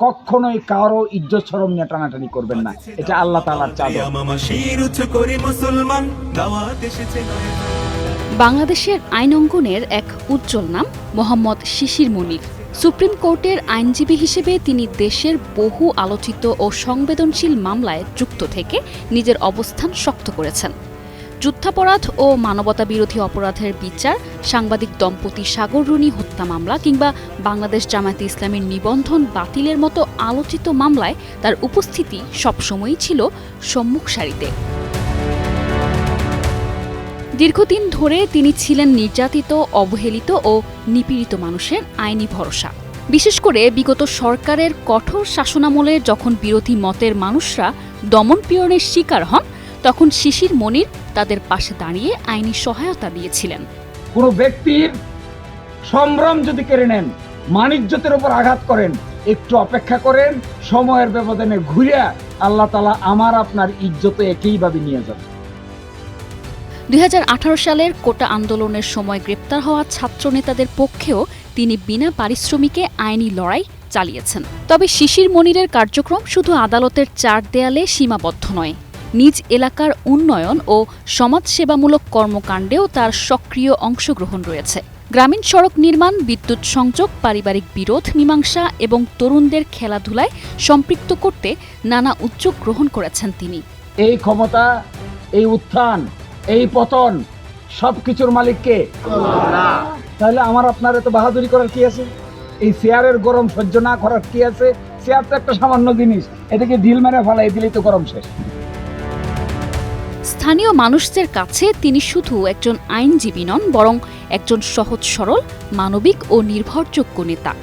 কখনোই কারও ইজ্জত সরম নিয়ে টানাটানি করবেন না। এটা আল্লাহ তালার চাদর। বাংলাদেশের আইন অঙ্গনের এক উজ্জ্বল নাম মোহাম্মদ শিশির মনির। সুপ্রিম কোর্টের আইনজীবী হিসেবে তিনি দেশের বহু আলোচিত ও সংবেদনশীল মামলায় যুক্ত থেকে নিজের অবস্থান শক্ত করেছেন। যুদ্ধাপরাধ ও মানবতা বিরোধী অপরাধের বিচার, সাংবাদিক দম্পতি সাগর রুনি হত্যা মামলা কিংবা বাংলাদেশ জামায়াতে ইসলামের নিবন্ধন বাতিলের মতো আলোচিত মামলায় তার উপস্থিতি সবসময়ই ছিল সম্মুখ সারিতে। দীর্ঘদিন ধরে তিনি ছিলেন নির্যাতিত, অবহেলিত ও নিপীড়িত মানুষের আইনি ভরসা। বিশেষ করে বিগত সরকারের কঠোর শাসনামলে যখন বিরোধী মতের মানুষরা দমনপীড়নের শিকার হন তখন শিশির মনির তাদের পাশে দাঁড়িয়ে আইনি সহায়তা দিয়েছিলেন। কোনো ব্যক্তির সম্ভ্রম যদি কেড়ে নেন মানিজ্যতের উপর আঘাত করেন একটু অপেক্ষা করেন সময়ের ব্যবধানে ঘুরে আল্লাহ তালা আমার আপনার ইজ্জত একইভাবে নিয়ে যাবে। দু হাজার আঠারো সালের কোটা আন্দোলনের সময় গ্রেপ্তার হওয়া ছাত্রনেতাদের পক্ষেও তিনি বিনা পারিশ্রমিকে আইনি লড়াই চালিয়েছেন। তবে শিশির মনিরের কার্যক্রম শুধু আদালতের চার দেয়ালে সীমাবদ্ধ নয়। নিজ এলাকার উন্নয়ন ও সমাজসেবামূলক কর্মকাণ্ডেও তার সক্রিয় অংশগ্রহণ রয়েছে। গ্রামীণ সড়ক নির্মাণ, বিদ্যুৎ সংযোগ, পারিবারিক বিরোধ, মীমাংসা এবং তরুণদের খেলাধুলায় সম্পৃক্ত করতে নানা উদ্যোগ গ্রহণ করেছেন তিনি। এই ক্ষমতা, এই উত্থান, এই পতন সব কিছুর মালিককে? তাহলে আমার আপনার এত বাহাদুরি করার কি আছে? এই চেয়ারের গরম সহ্য না করার কি আছে? চেয়ার তো একটা সামান্য জিনিস, এটাকে ঢিল মেরে ফেলাই দিলেই তো গরম শেষ। স্থানীয় মানুষদের কাছে তিনি শুধু একজন আইনজীবী নন, বরং একজন সহজ, সরল, মানবিক ও নির্ভরযোগ্য নেতা।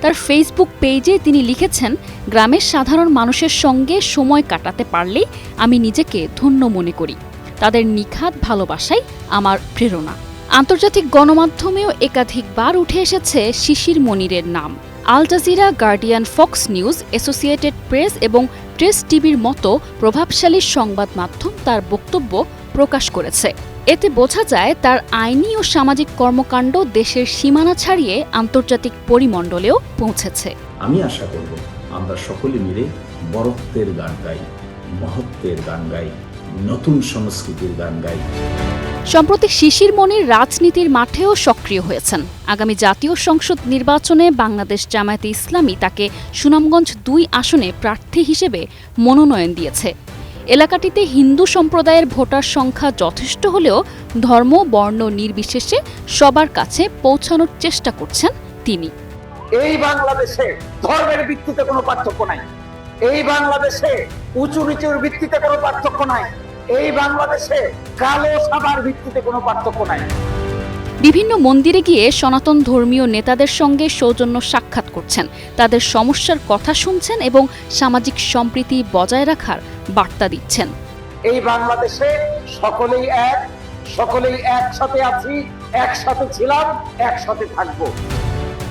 তার ফেসবুক পেজে তিনি লিখেছেন, গ্রামের সাধারণ মানুষের সঙ্গে সময় কাটাতে পারলেই আমি নিজেকে ধন্য মনে করি। তাদের নিখাত ভালোবাসাই আমার প্রেরণা। আন্তর্জাতিক গণমাধ্যমেও একাধিকবার উঠে এসেছে শিশির মনিরের নাম। Al Jazeera, Guardian, Fox News Associated Press এবং প্রেস টিভির মতো প্রভাবশালী সংবাদ মাধ্যম তার বক্তব্য প্রকাশ করেছে। এতে বোঝা যায় তার আইনি ও সামাজিক কর্মকাণ্ড দেশের সীমানা ছাড়িয়ে আন্তর্জাতিক পরিমণ্ডলেও পৌঁছেছে। আমি আশা করব আমরা সকলে মিলে বরত্বের গান গাই, মহত্বের গান গাই, নতুন সংস্কৃতির গান গাই। সম্প্রতি শিশির মনির রাজনীতির মাঠেও সক্রিয় হয়েছেন। আগামী জাতীয় সংসদ নির্বাচনে বাংলাদেশ জামায়াতে ইসলামী তাকে সুনামগঞ্জ দুই আসনে প্রার্থী হিসেবে মনোনয়ন দিয়েছে। এলাকাটিতে হিন্দু সম্প্রদায়ের ভোটার সংখ্যা যথেষ্ট হলেও ধর্ম, বর্ণ নির্বিশেষে সবার কাছে পৌঁছানোর চেষ্টা করছেন তিনি। এই বাংলাদেশে ধর্মের ভিত্তিতে কোনো পার্থক্য নাই। এই বাংলাদেশে উঁচু নিচুর ভিত্তিতে কোনো পার্থক্য নাই। এই বাংলাদেশে কালো সাদার ভিত্তিতে কোনো পার্থক্য নাই। বিভিন্ন মন্দিরে গিয়ে সনাতন ধর্মীয় নেতাদের সঙ্গে সৌজন্য সাক্ষাৎ করছেন। তাদের সমস্যার কথা শুনছেন এবং সামাজিক সম্প্রীতি বজায় রাখার বার্তা দিচ্ছেন। এই বাংলাদেশে সকলেই এক সকলেই একসাথে আছি একসাথে ছিলাম একসাথে থাকব।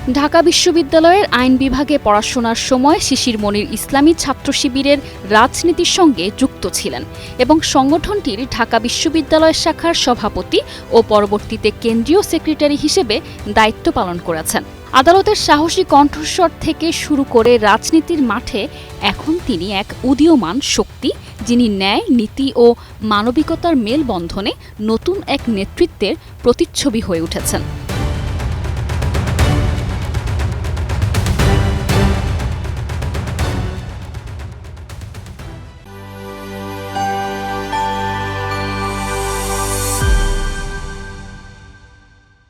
ঢাকা বিশ্ববিদ্যালয়ের আইন বিভাগে পড়াশোনার সময় শিশির মনির ইসলামী ছাত্র শিবিরের রাজনীতির সঙ্গে যুক্ত ছিলেন এবং সংগঠনটির ঢাকা বিশ্ববিদ্যালয় শাখার সভাপতি ও পরবর্তীতে কেন্দ্রীয় সেক্রেটারি হিসেবে দায়িত্ব পালন করেছেন। আদালতের সাহসী কণ্ঠস্বর থেকে শুরু করে রাজনীতির মাঠে এখন তিনি এক উদীয়মান শক্তি, যিনি ন্যায়, নীতি ও মানবিকতার মেলবন্ধনে নতুন এক নেতৃত্বের প্রতিচ্ছবি হয়ে উঠেছেন।